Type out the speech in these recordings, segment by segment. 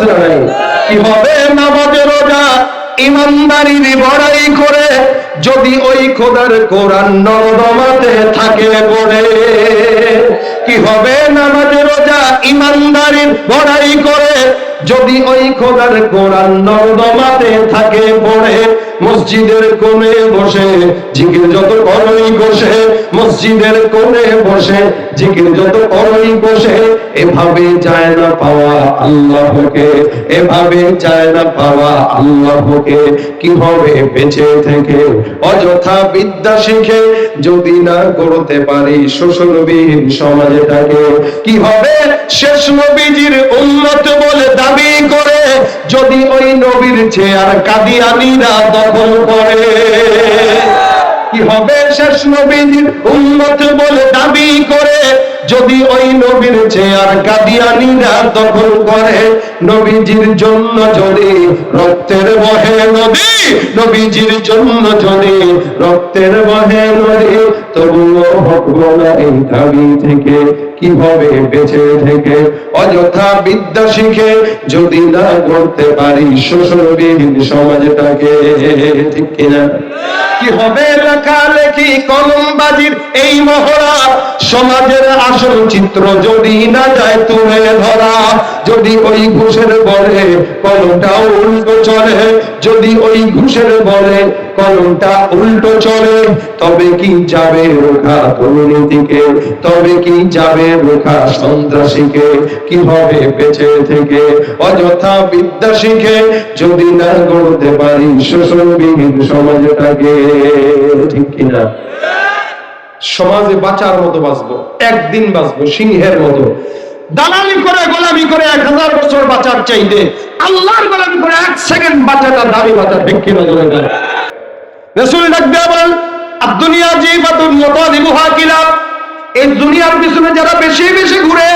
কি হবে নামাজ রোজা? ইমানদারি বড়াই করে যদি ওই খোদার কোরআন নরদমাতে থাকে পড়ে, কি হবে নামাজ রোজা? ইমানদারির বড়াই করে। যদি ওই খোদার কোরআন নরদমাতে থাকে পড়ে, মসজিদের কোণে বসে জিকির যত করই বসে, মসজিদের কোণে বসে জিকির যত করই বসে, এভাবে চায় না পাওয়া আল্লাহকে, এভাবে চায় না পাওয়া আল্লাহকে। কি হবে বেঁচে থেকে অযথা বিদ্যা শিখে যদি না করতে পারি শোষণবিহীন সমাজটাকে, কি হবে? শেষ নবীজির উন্মত বলে দাবি করে যদি ওই নবীর চেয়ার কাদিয়ানিরা দখল করে। কি হবে? শেষ নবীর উন্মত বলে দাবি করে যদি ওই নবীর চেয়ার কাদিয়ানিরা দখল করে, নবীজির জন্য যদি রক্তের বহে নদী, নবীজির জন্য যদি রক্তের বহে নদী তবুও হকবো এই দাবি থেকে কীভাবে বেঁচে থেকে? অযথা বিদ্যা শিখে যদি না করতে পারি শোষণবিহীন সমাজটাকে, ঠিক কিনা? কি হবে লেখালেখি কলমবাজির এই মহড়া? সমাজের আসল চিত্র যদি না যায় তুলে ধরা, যদি ওই ঘুষের বলে কলমটা উল্টো চলে যদি ওই ঘুষের বলে কলমটা উল্টো চলে তবে কি যাবে রোখা দুর্নীতিকে? তবে কি যাবে রোখা সন্ত্রাসীকে? কি হবে বেঁচে থেকে? অযথা বিদ্যা শিখে যদি না গড়তে পারি শোষণবিহীন সমাজটাকে। ঠিক কিনা? সমাজে বাঁচার মতো বাঁচবো একদিন বাঁচবো সিংহের মতো। দালালি করে, গোলামি করে এক হাজার বছর বাঁচার চাইতে আল্লাহর গোলামি করে এক সেকেন্ড বাঁচাটা দাবি বাঁচা ঠিক কিনা জোরে বলেন। রসুল ডাকবে বলেন আর দুনিয়া জীবাতুন মতাদিবুহা কিলা এই দুনিয়ার পিছনে যারা বেশি বেশি ঘুরে,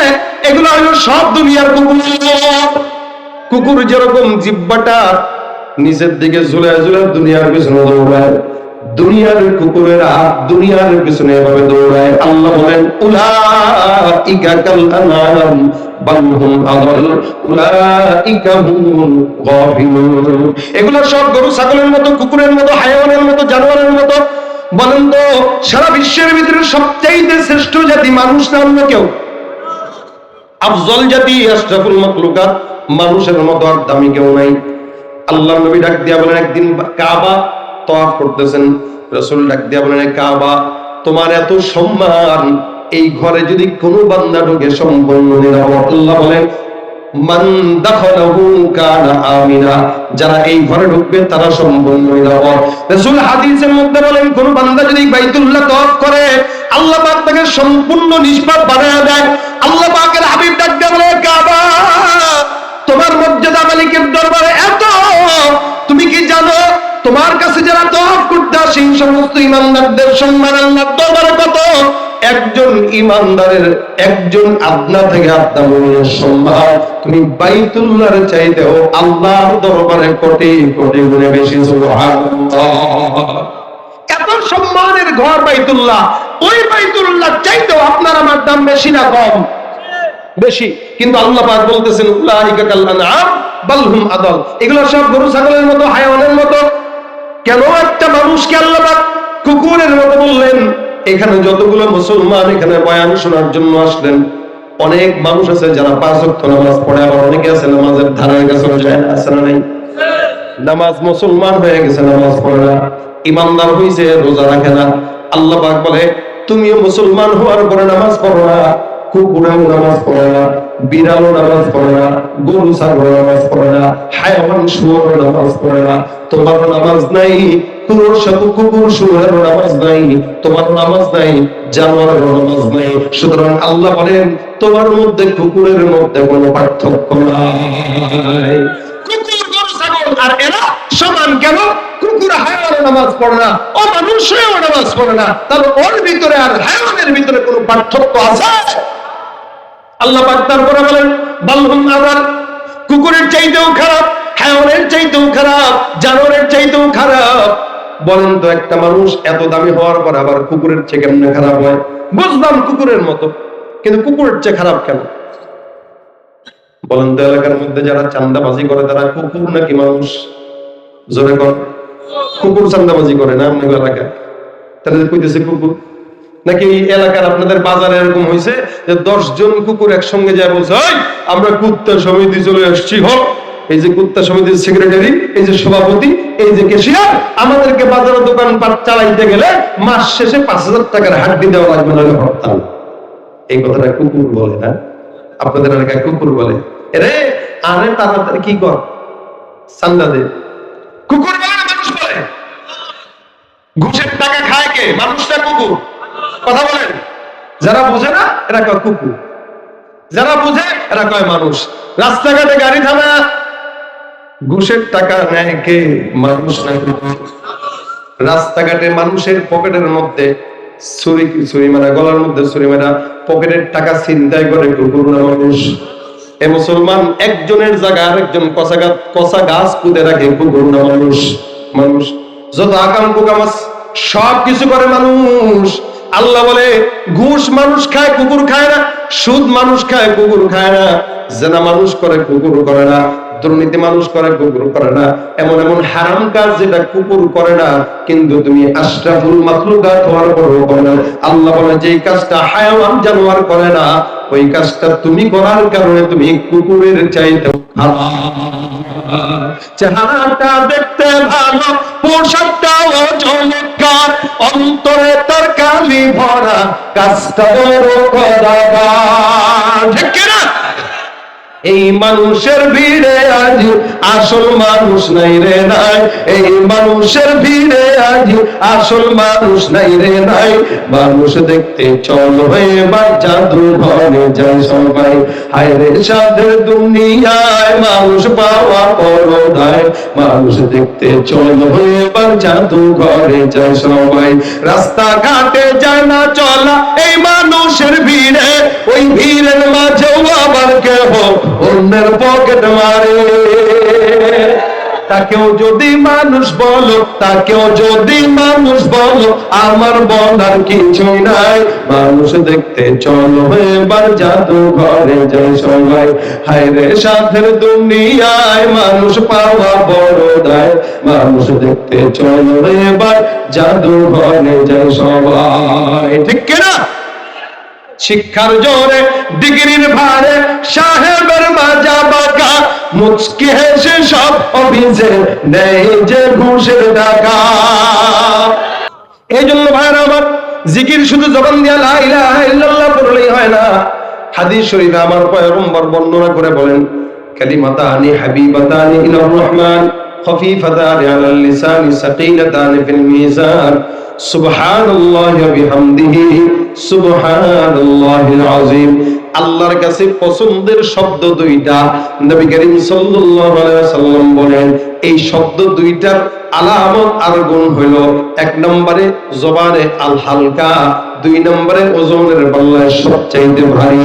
এগুলো হলো সব দুনিয়ার কুকুর কুকুর যেরকম জিব্বাটা নিচের দিকে ঝুলে ঝুলে দুনিয়ার পিছনে দৌড়ায় দুনিয়ার কুকুরের দুনিয়ার পিছনে এভাবে দৌড়ায়। আল্লাহ বলেন এগুলো সব গরু, ছাগলের মতো, কুকুরের মতো হায়াওয়ানের মতো, জানোয়ারের মতো। বলেন তো, সারা বিশ্বের ভিতরে শ্রেষ্ঠ জাতি মানুষ না অন্য কেউ? আফজল জাতি, আশরাফুল মানুষের মতো আর দামি কেউ নাই। আল্লাহ নবী ডাক দিয়া বলেন, একদিন কাবা করতেছেন, রাসূল ডাক দিয়া বলেন কাবা, তোমার এত সম্মান, এই ঘরে যদি কোনো বান্দা ঢোকে আল্লাহ বলেন যারা এই ঘরে ঢুকবে তারা সম্পূর্ণ নিরাপদ। হাদিসের মধ্যে বলেন, কোন বান্দা যদি বাইতুল্লাহ তওয়াফ করে, আল্লাহ তাকে সম্পূর্ণ নিষ্পাপ বানায় দেয় আল্লাহ পাকের হাবিব ডাক দিয়ে বলে তোমার মর্যাদা মালিকের দরবারে এত, তুমি কি জানো তোমার কাছে যারা তওয়াফ করতে আসে, এই সমস্ত ইমানদারদের সম্মান আল্লাহর দরবারে কত? একজন ইমানদারের, একজন আপনা থেকে আপনা মুমিনের সম্মান। তুমি বাইতুল্লাহর চাইতেও আল্লাহর দরবারে কোটি কোটি গুণে বেশি এত সম্মানের ঘর বাইতুল্লাহ? ওই বাইতুল্লাহ চাইতেও আপনার আমার দাম বেশি না কম? বেশি। কিন্তু আল্লাহ পাক বলতেছেন, উলাইকা কাল আনআম, বাল হুম আদাল। এগুলো সব গরু, ছাগলের মতো হায়াওয়ানের মতো। কেন একটা মানুষকে আল্লাহ কুকুরের মতো বললেন? এখানে যতগুলো মুসলমান এখানে বয়ান শোনার জন্য আসলেন। অনেক মানুষ আছে যারা পাঁচ ওয়াক্ত নামাজ পড়ে, আবার অনেকে আছে নামাজের ধারের কাছে যায় না, আছে না নাই? নামাজ মুসলমান হয়ে গেছে, নামাজ পড়ে না। ইমানদার হয়েছে রোজা রাখে না। আল্লাহ বলে, তুমিও মুসলমান হওয়ার পরে নামাজ পড়ো না, কুকুরেও নামাজ পড়ে না। বিড়ালও নামাজ পড়ে না, গরু ছাগল নামাজ পড়ে না হায়াওয়ান শুয়োরও নামাজ পড়ে না। তোমার নামাজ নাই তোমার মধ্যে কুকুরের মধ্যে কোনো পার্থক্য নাই। কুকুর, গরু, ছাগল, আর এরা সমান কেন? কুকুর হায়াওয়ানের নামাজ পড়ে না ও মানুষেও নামাজ পড়ে না। তাহলে ওর ভিতরে আর হায়াওয়ানের ভিতরে কোনো পার্থক্য আছে? আল্লাহ তারপরে বলেন বালহুম আবার কুকুরের চাইতেও খারাপ হায়াওয়ানের চাইতেও খারাপ, জানোয়ারের চাইতেও খারাপ। বলেন তো একটা মানুষ এত দামি হওয়ার পর আবার কুকুরের চেয়ে কেমনে খারাপ হয়? বুঝলাম কুকুরের মতো, কিন্তু কুকুরের চেয়ে খারাপ কেন? বলেন তো এলাকার মধ্যে যারা চান্দাবাজি করে, তারা কুকুর নাকি মানুষ? জোরে কর কুকুর চান্দাবাজি করে না আপনাদের এলাকায়? তাহলে কইতেছে কুকুর নাকি এই এলাকার আপনাদের বাজারে এরকম হয়েছে যে দশ জন কুকুর একসঙ্গে যায় বলছে আমরা কুত্তা সমিতি চলে আসছি হোক এই যে কুত্তা সমিতির সেক্রেটারি এই যে সভাপতি, এই যে কেশিয়ার আমাদেরকে বাজারে দোকান চালাইতে গেলে মাস শেষে পাঁচ হাজার টাকার হাড্ডি দেওয়া লাগবে না হরতাল এই কথাটা কুকুর বলে না। আপনাদের এলাকায় কুকুর বলে। রে আরে তাড়াতাড়ি কি কর? চান্দা দে। কুকুর বলে না মানুষ বলে। ঘুষের টাকা খায় কে? মানুষটা কুকুর। কথা বলেন। যারা বোঝে না, এরা কয় কুকুর। যারা বুঝে, এরা কয় মানুষ। রাস্তাঘাটে গাড়ি থামা ঘুষের টাকা নেয় কে? মানুষ রাস্তাঘাটে মানুষের পকেটের মধ্যে ছুরি ছুরি মারা, গলার মধ্যে ছুরি মারা, পকেটের টাকা করে কুকুর না মানুষ। এ মুসলমান একজনের জায়গা আরেকজন কষা গাছ রাখে, কুকুর না মানুষ। মানুষ যত আকাম কুকাম সব কিছু করে মানুষ। আল্লাহ বলে, ঘুষ মানুষ খায়, কুকুর খায় না, সুদ মানুষ খায়, কুকুর খায় না, জেনা মানুষ করে, কুকুর করে না, দুর্নীতি মানুষ করে, কুকুর করে না, এমন এমন হারাম কাজ যেটা কুকুর করে না, কিন্তু তুমি আশরাফুল মাখলুকাত হওয়ার পরও করে না। আল্লাহ বলে যে কাজটা হায়াওয়ান জানোয়ার করে না, ওই কাজটা তুমি করার কারণে তুমি কুকুরের চাইতে চেহারাটা দেখতে ভালো, পোশাকটাও তার কালি ভরা কাজটা বড় করা ঠিক কিনা? এই মানুষের ভিড়ে আজ আসল মানুষ নাই রে নাই। এই মানুষের ভিড়ে আজ আসল মানুষ নাই রে নাই। মানুষ দেখতে চল হয়ে জাদু ঘরে যায় সবাই। হায় রে সাধের দুনিয়ায় মানুষ পাওয়া পরদায়। মানুষ দেখতে চল হয়ে জাদু ঘরে যায় সবাই। রাস্তাঘাটে যায় না চলা এই মানুষের ভিড়ে তাকেও যদি মানুষ বলো, তাকেও যদি মানুষ বলো, আমার বলার নাই। মানুষ দেখতে চলো, এবার জাদু ঘরে যায় সবাই। হায় রে দুনিয়ায় মানুষ পাওয়া বড় দায়। মানুষ দেখতে চলো, এবার জাদু ঘরে যায় সবাই। ঠিক কিনা? শিক্ষার জোরে, ডিগ্রির ভারে, সাহেবের মাজা বাঁকা, মুচকি হেসে সব অফিসে নেই যে ঘুষের টাকা এই জন্য ভাইরা আমার জিকির শুধু জবান দিয়া লা ইলাহা ইল্লাল্লাহ পড়লেই হয় না। শরীফে আমার পয়গম্বর বর্ণনা করে বলেন, কালিমাতানি হাবিবাতানি ইলার রহমান, খফিফাতানি আলাল লিসানি সাকিলাতানি ফিল মিজান, সুবহানাল্লাহি ওয়া বিহামদিহি। আল্লাহর কাছে পছন্দের শব্দ দুইটা। নবী করিম সাল্লাল্লাহু আলাইহি সাল্লাম বলেন, এই শব্দ দুইটার আলামত আর গুণ হলো, এক নম্বরে জবানে আল হালকা দুই নম্বরে ওজনের পাল্লায় সবচাইতে ভারী।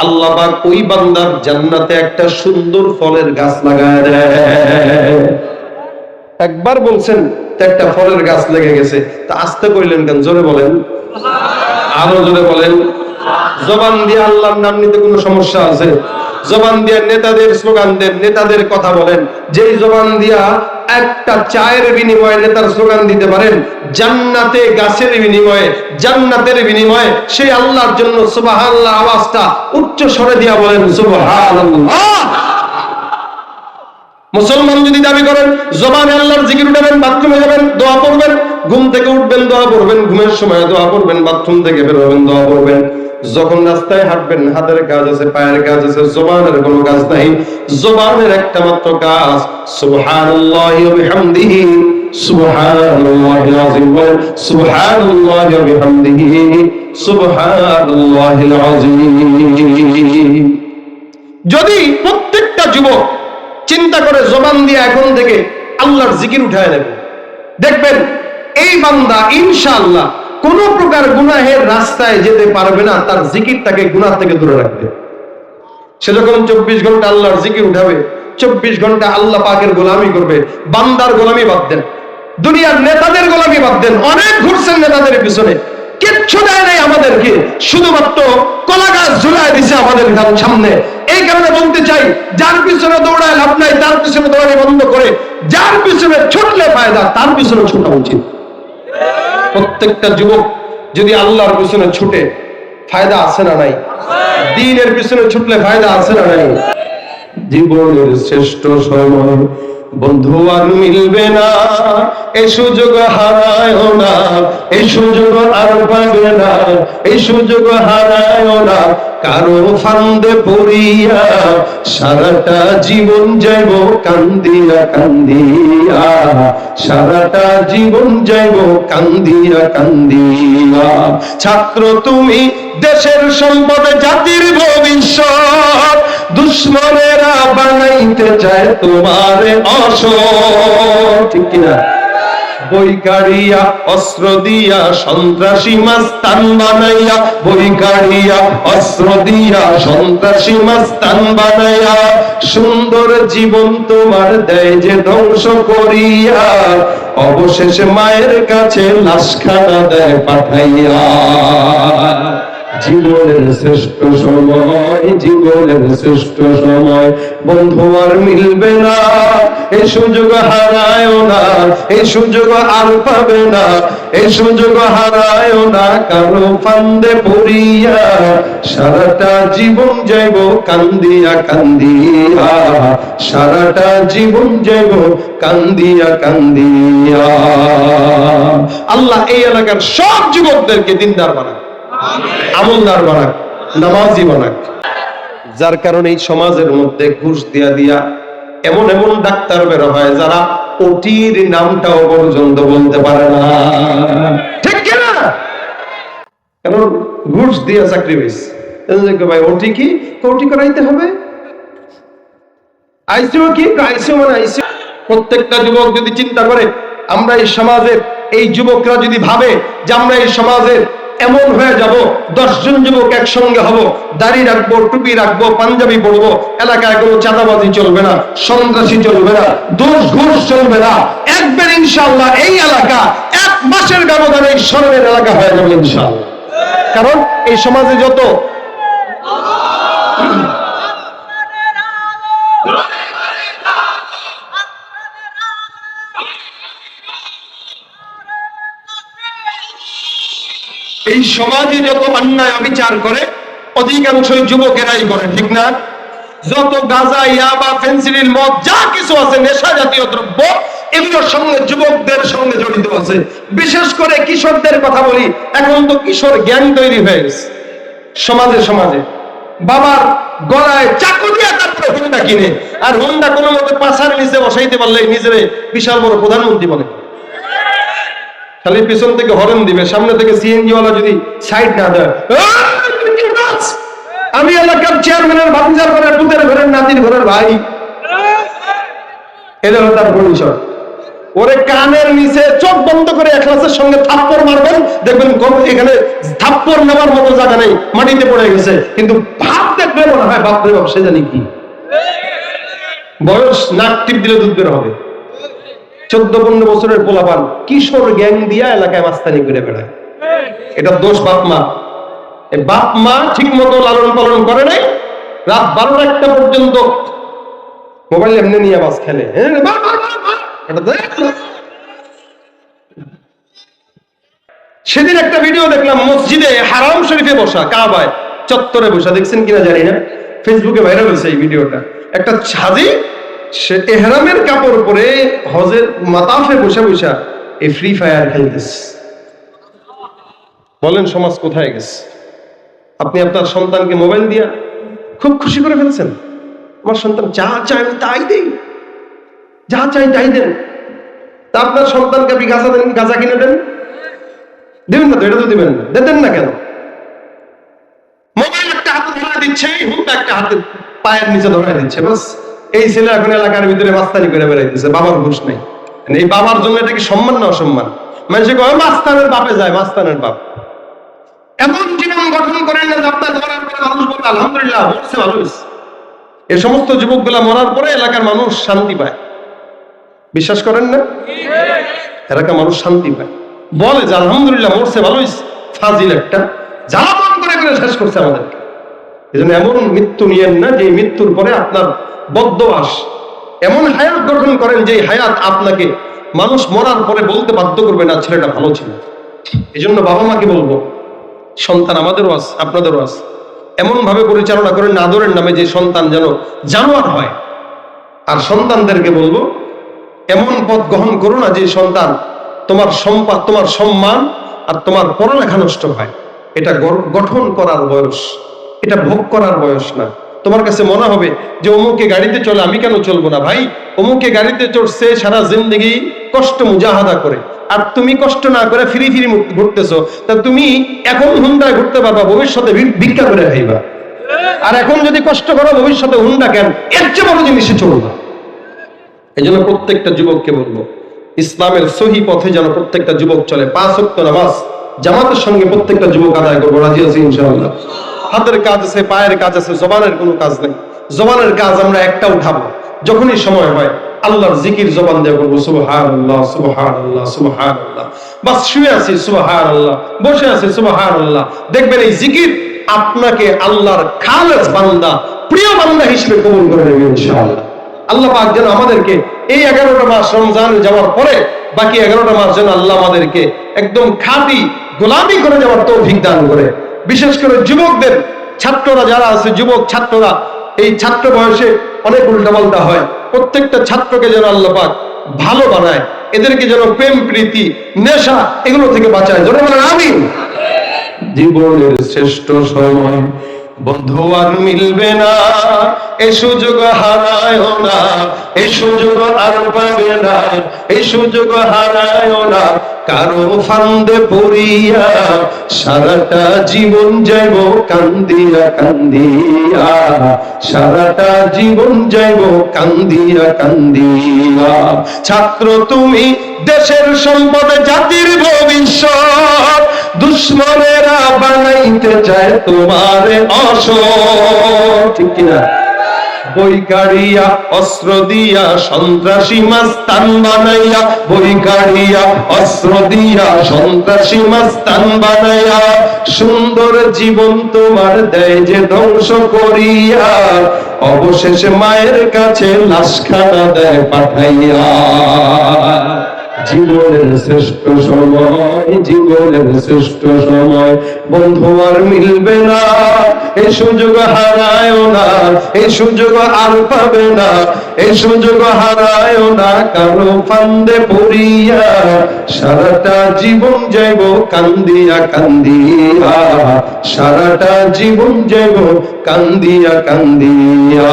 আল্লাহ ওই বান্দার জান্নাতে একটা সুন্দর ফলের গাছ লাগায় একবার বলছেন একটা ফলের গাছ লেগে গেছে। তা আস্তে কইলেন কেন? জোরে বলেন। আরও জোরে বলেন। জবান দিয়ে আল্লাহর নাম নিতে কোনো সমস্যা আছে? জবান দিয়ে নেতাদের স্লোগান দেন, নেতাদের কথা বলেন। যেই জবান দিয়া একটা চায়ের বিনিময়ে নেতার স্লোগান দিতে পারেন, জান্নাতে গাছের বিনিময়ে, জান্নাতের বিনিময়ে সেই আল্লাহর জন্য সুবহানাল্লাহ আওয়াজটা উচ্চ স্বরে দিয়া বলেন, সুবহানাল্লাহ। মুসলমান যদি দাবি করেন, জবানে আল্লাহর জিকির উঠাবেন, বাথরুমে যাবেন, দোয়া পড়বেন, ঘুম থেকে উঠবেন, দোয়া পড়বেন, ঘুমের সময় দোয়া পড়বেন, বাথরুম থেকে বের হবেন, দোয়া পড়বেন। যখন রাস্তায় হাঁটবেন, হাতের কাজ আছে, পায়ের কাজ আছে, জবানের কোনো কাজ নাই। জবানের একটা মাত্র কাজ, সুবহানাল্লাহি যদি প্রত্যেকটা যুবক চিন্তা করে জবান দিয়ে এখন থেকে আল্লাহর জিকির উঠায় নেবে, দেখবেন এই বান্দা ইনশাআল্লাহ কোন প্রকার গুনাহের রাস্তায় যেতে পারবে না, তার জিকির তাকে গুনাহ থেকে দূরে রাখবে। সে যখন চব্বিশ ঘণ্টা আল্লাহর জিকির উঠাবে, চব্বিশ ঘণ্টা আল্লাহ পাকের গোলামি করবে, বান্দার গোলামি বাদ দেন দুনিয়ার নেতাদের গোলামি বাদ দেন অনেক ঘুরছেন নেতাদের পিছনে। কিচ্ছু দেয় নাই আমাদেরকে, শুধুমাত্র কলা গাছ ঝুলাই দিছে আমাদের সামনে। এই কারণে বলতে চাই, যার পিছনে দৌড়ায় লাভ নাই, তার পিছনে দৌড়ানি বন্ধ করে, যার পিছনে ছুটলে ফায়দা, তার পিছনে ছোটা উচিত। প্রত্যেকটা যুবক যদি আল্লাহর পিছনে ছুটে, ফায়দা আছে না নাই? দিনের পিছনে ছুটলে ফায়দা আছে না নাই? জীবনের শ্রেষ্ঠ সময় বন্ধু আর মিলবে না এই সুযোগ হারায় না এই সুযোগ আর পাবে না এই সুযোগ হারায় না। কারও ফান্দে পড়িয়া সারাটা জীবন যাইব কান্দিয়া কান্দিয়া, সারাটা জীবন যাইব কান্দিয়া কান্দিয়া। ছাত্র তুমি দেশের সম্পদ, জাতির ভবিষ্যৎ দুশ্মনেরা বানাইতে চায় তোমার অস ঠিক কিনা? বই কাড়িয়া অস্ত্র দিয়া সন্ত্রাসী মাস্তান বানাইয়া বই অস্ত্র দিয়া সন্ত্রাসী মাস্তান বানাইয়া, সুন্দর জীবন তোমার দেয় যে ধ্বংস করিয়া, অবশেষে মায়ের কাছে লাশখানা দেয় পাঠাইয়া। জীবনের শ্রেষ্ঠ সময়, জীবনের শ্রেষ্ঠ সময়। বন্ধু আর মিলবে না, এই সুযোগ হারায় না, এই সুযোগ আর পাবে না, এই সুযোগ হারায় না। কারও ফান্দে পড়িয়া সারাটা জীবন যাইব কান্দিয়া কান্দিয়া, সারাটা জীবন যাইব কান্দিয়া কান্দিয়া। আল্লাহ এই এলাকার সব যুবকদেরকে দিনদার বানায় আমলদার বানাক নামাজি বানাক যার কারণে সমাজের মধ্যে ঘুষ দিয়া দিয়া এমন এমন ডাক্তার বের হয় যারা ওটির নামটাও পর্যন্ত বলতে পারে না। ঠিক ঘুষ দিয়া চাকরি পেয়েছে ভাই ওটি কি? ওটি করাইতে হবে? আইসিও কি? আইসিও মানে আইসিও প্রত্যেকটা যুবক যদি চিন্তা করে, আমরা এই সমাজের এই যুবকরা যদি ভাবে যে আমরা এই সমাজের এমন হয়ে যাব, দশজন যুবক একসঙ্গে হব দাড়ি রাখব টুপি রাখব, পাঞ্জাবি পরবো, এলাকায় কোনো চাঁদাবাজি চলবে না, সন্ত্রাসী চলবে না দোষ ঘোষ চলবে না। একবার ইনশাল্লাহ এই এলাকা এক মাসের ব্যবধানে এই এলাকা হয়ে যাবে ইনশাল্লাহ কারণ এই সমাজে যত এই সমাজে যত অন্যায় অবিচার করে, অধিকাংশই যুবকেরাই করে, ঠিক না? যত গাঁজা, ইয়াবা ফেন্সিডিল মদ, যা কিছু আছে নেশা জাতীয় দ্রব্য, এগুলোর সঙ্গে যুবকদের সঙ্গে জড়িত আছে। বিশেষ করে কিশোরদের কথা বলি, এখন তো কিশোর জ্ঞান তৈরি হয়ে গেছে, সমাজে সমাজে। বাবার গলায় চাকু দিয়ে তারপরে হুন্ডা কিনে, আর হুন্ডা কোনো মতে পাশার নিচে বসাইতে পারলে নিজের বিশাল বড় প্রধানমন্ত্রী বলে। খালি পিছন থেকে হরেন দিবে, সামনে থেকে সিএনজি ওয়ালা যদি সাইড না দেয়? আমি এলাকার চেয়ারম্যানের ভাতিজার ঘরের পুতের ঘরের নাতির ঘরের ভাই। হলো তার পরিচয়। ওরে কানের নিচে চোখ বন্ধ করে এখলাসের সঙ্গে থাপ্পড় মারবেন, দেখবেন এখানে থাপ্পড় নেওয়ার মতো জায়গা নেই, মাটিতে পড়ে গেছে। কিন্তু ভাব দেখবে মনে হয় বাপরে বাপ, সে জানি কি। বয়স নাক টিপ দিলে দুধ বের হবে। চোদ্দ পনেরো বছরের পোলাপান কিশোর গ্যাং দিয়া এলাকায় মাস্তানি করে বেড়ায়। এটা দোষ বাপ মা। বাপ মা ঠিক মতো লালন পালন করে নাই, রাত বারোটা একটা পর্যন্ত মোবাইল এমনি নিয়ে বাস খেলে। হ্যাঁ। সেদিন একটা ভিডিও দেখলাম, মসজিদে হারাম শরীফে বসা, কাবায়, চত্বরে বসা। দেখছেন কিনা জানি না। ফেসবুকে ভাইরাল হয়েছে এই ভিডিওটা একটা ছাজি সে এহরামের কাপড় পরে হজের মাতাফে বসে বসা এই ফ্রি ফায়ার খেলতেছে। বলেন, সমাজ কোথায় গেছে? আপনি আপনার সন্তানকে মোবাইল দিয়া খুব খুশি করে ফেলছেন? আমার সন্তান যা চায় আমি তাই দেই। যা চাই তাই দেন। তা আপনার সন্তানকে আপনি গাছা দেন গাছা কিনে দেন? দেবেন না তো, এটা তো দেবেন না। দেন না কেন? মোবাইল একটা হাতে ধরা দিচ্ছে হুন্ডা একটা হাতে পায়ের নিচে ধরা দিচ্ছে, বাস। এই ছেলে এখন এলাকার ভিতরে মাস্তানি করে বেড়াইতেছে, বাবার ঘুষ নেই। মানে এই বাবার জন্য এটা কি সম্মান না অসম্মান? মানুষে কয়, মাস্তানের বাপে যায়, মাস্তানের বাপ। এমন জীবন গঠন করেন না আপনার ধরার পরে মানুষ আলহামদুলিল্লাহ মরছে ভালো এ সমস্ত যুবকগুলা মরার পরে এলাকার মানুষ শান্তি পায়। বিশ্বাস করেন না? এলাকার মানুষ শান্তি পায়। বলে যে, আলহামদুলিল্লাহ মরছে ফাজিল একটা। মন করে করে শেষ করছে আমাদেরকে। এই জন্য এমন মৃত্যু নিয়েন না যে মৃত্যুর পরে আপনার বদ্ধবাস এমন হায়াত গঠন করেন যে হায়াত আপনাকে মানুষ মরার পরে বলতে বাধ্য করবে, না, ছেলেটা ভালো ছিল। এই জন্য বাবা মাকে বলব, সন্তান আমাদেরও আছে, আপনাদেরও আছে। এমন ভাবে পরিচালনা করেন, আদরের নামে যে সন্তান যেন জানোয়ার হয়। আর সন্তানদেরকে বলব, এমন পথ গ্রহণ করো না যে সন্তান তোমার সম্পদ তোমার সম্মান আর তোমার পড়ালেখা নষ্ট হয়। এটা গঠন করার বয়স। এটা ভোগ করার বয়স না। তোমার কাছে মনে হবে যে অমুকে গাড়িতে চলে আমি কেন চলবো না ভাই? অমুকে গাড়িতে চড়ছে সারা জিন্দগি কষ্ট মুজাহাদা করে। আর তুমি কষ্ট না করে ফিরি ফিরি ঘুরতেছো। তা তুমি এখন হুন্ডায় ঘুরতে পারবা, ভবিষ্যতে ভিক্ষা করে খাইবা। আর এখন যদি কষ্ট করো, ভবিষ্যতে হুন্ডা কেন? এর চেয়ে বড় জিনিসে চলবা এই জন্য প্রত্যেকটা যুবককে বলব, ইসলামের সহি পথে যেন প্রত্যেকটা যুবক চলে। পাঁচ অক্ত নামাজ জামাতের সঙ্গে প্রত্যেকটা যুবক আদায় করব, রাজি আছি ইনশাআল্লাহ। হাতের কাজ আছে, পায়ের কাজ আছে, জবানের কোনো কাজ নেই। জবানের কাজ আমরা একটা উঠাবো, যখনই সময় হয়, আল্লাহর জিকির জবান দিয়ে করব সুবহান আল্লাহ সুবহান আল্লাহ সুবহান আল্লাহ বাস শুয়ে আছি সুবহান আল্লাহ বসে আছি সুবহান আল্লাহ দেখবেন এই জিকির আপনাকে আল্লাহর খালেস বান্দা, প্রিয় বান্দা হিসেবে কবুল করে নেবে, ইনশাআল্লাহ। আল্লাহ পাক যেন আমাদেরকে এই এগারোটা মাস রমজান যাওয়ার পরে, বাকি এগারোটা মাস যেন আল্লাহ আমাদেরকে একদম খাঁটি, গোলামি করে যাওয়ার তৌফিক দান করে। বিশেষ করে যুবকদের, ছাত্ররা যারা আছে, যুবক ছাত্ররা, এই ছাত্র বয়সে অনেক উল্টাপাল্টা হয়। প্রত্যেকটা ছাত্রকে যেন আল্লাহ পাক ভালো বানায়, এদেরকে যেন প্রেম, প্রীতি, নেশা এগুলো থেকে বাঁচায়। যেন আমি জীবনের শ্রেষ্ঠ সময় বন্ধু আর মিলবে না, এ সুযোগ হারায় না এই সুযোগ আর পাবে না এই সুযোগ হারায় না। কারও ফান্দে পড়িয়া সারাটা জীবন যাইব কান্দিয়া কান্দিয়া, সারাটা জীবন যাইব কান্দিয়া কান্দিয়া। ছাত্র তুমি দেশের সম্পদ, জাতির ভবিষ্যৎ দুশ্মনেরা বানাইতে চায় তোমার অস ঠিক কিনা? অস্ত্র দিয়া, সন্ত্রাসী মাস্তান বানাইয়া। অস্ত্র দিয়া, সন্ত্রাসী মাস্তান বানাইয়া। সুন্দর জীবন তোমার দেয় যে ধ্বংস করিয়া। অবশেষে মায়ের কাছে লাশখানা দেয় পাঠাইয়া। জীবনের শ্রেষ্ঠ সময়, জীবনের শ্রেষ্ঠ সময়। বন্ধু আর মিলবে না সুযোগ না সুযোগ আর পাবে না সুযোগ না। কারও ফান্দে পড়িয়া সারাটা জীবন যাইব কান্দিয়া কান্দিয়া, সারাটা জীবন যাইব কান্দিয়া কান্দিয়া।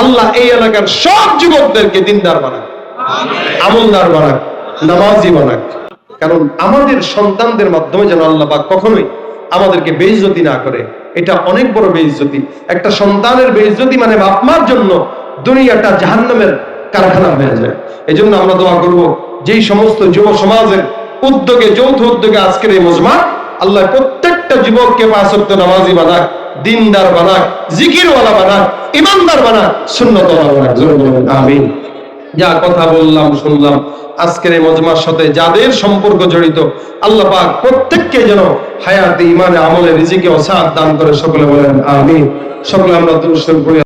আল্লাহ এই এলাকার সব যুবকদেরকে দিনদার বানায় আমলদার বানাক, নামাজি বানাক। কারণ আমাদের সন্তানদের মাধ্যমে যেন আল্লাহ পাক কখনোই আমাদেরকে বেইজ্জতি না করে। এটা অনেক বড় বেইজ্জতি একটা সন্তানের বেইজ্জতি মানে বাপ মার জন্য দুনিয়াটা জাহান্নামের কারখানা হয়ে যায়। এই জন্য আমরা দোয়া করব, যেই সমস্ত যুব সমাজের উদ্যোগে, যৌথ উদ্যোগে আজকের এই মজমা, আল্লাহ প্রত্যেকটা যুবককে পাঁচক্ত নামাজি বানাক, দিনদার বানাক, জিকিরওয়ালা বানাক, ইমানদার বানাক সুন্নত বানাক। আমিন। যা কথা বললাম, শুনলাম। আজকের এই মজমার সাথে যাদের সম্পর্ক জড়িত, আল্লাহ পাক প্রত্যেককে যেন হায়াতে ইমানে আমলে, রিজিকে অসাদ দান করে সকলে বলেন আমি সকলে আমরা শরীফ পড়ি